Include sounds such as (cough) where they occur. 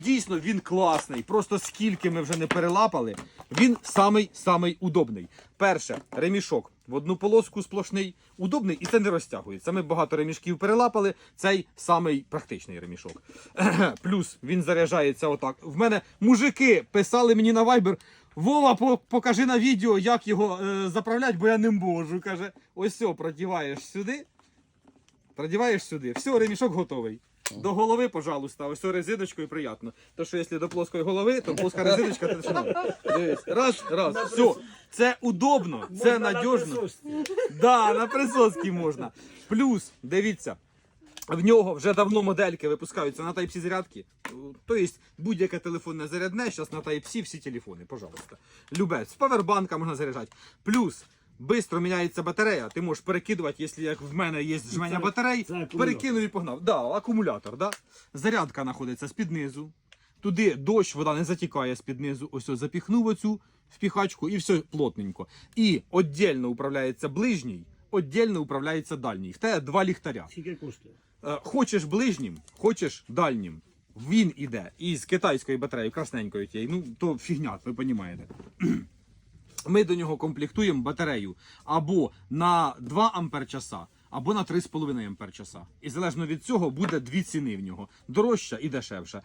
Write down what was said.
Дійсно, він класний. Просто скільки ми вже не перелапали, він самий самий удобний. Перше, ремішок в одну полоску сплошний, удобний і це не розтягується. Ми багато ремішків перелапали. Цей самий практичний ремішок. (clears throat) Плюс він заряджається отак. В мене мужики писали мені на Viber, Вова, покажи на відео, як його е, заправляти, бо я не можу. Каже, ось все, продіваєш сюди. Продіваєш сюди. Все, ремішок готовий. До голови, пожалуйста, ось цю резиночкою приємно. То що якщо до плоскої голови, то плоска резиночка ти починає. Дивись, раз, раз, все. Це удобно, це надіжно. Да, на присоски можна. Плюс, дивіться, в нього вже давно модельки випускаються на Type-C зарядки. Тобто будь-яке телефонне зарядне, зараз на Type-C всі телефони, пожалуйста. Любе, з павербанка можна заряджати. Плюс. Бистро міняється батарея, ти можеш перекидувати, якщо як в мене є жменя Це- батарей, це перекинув і погнав. Да, акумулятор, да? Зарядка знаходиться з-під низу. Туди дощ, вода не затікає з-під низу. Ось ось запіхнув оцю впіхачку і все плотненько. І віддільно управляється ближній, віддільно управляється дальній. В тебе два ліхтаря. Скільки коштує? Е, Хочеш ближнім, хочеш дальнім. Він іде із китайською батареєю, красненькою тією. Ну, то фігня, ви розумієте. Ми до нього комплектуємо батарею або на 2 ампер часа, або на 3,5 ампер часа. І залежно від цього буде дві ціни в нього: дорожча і дешевша.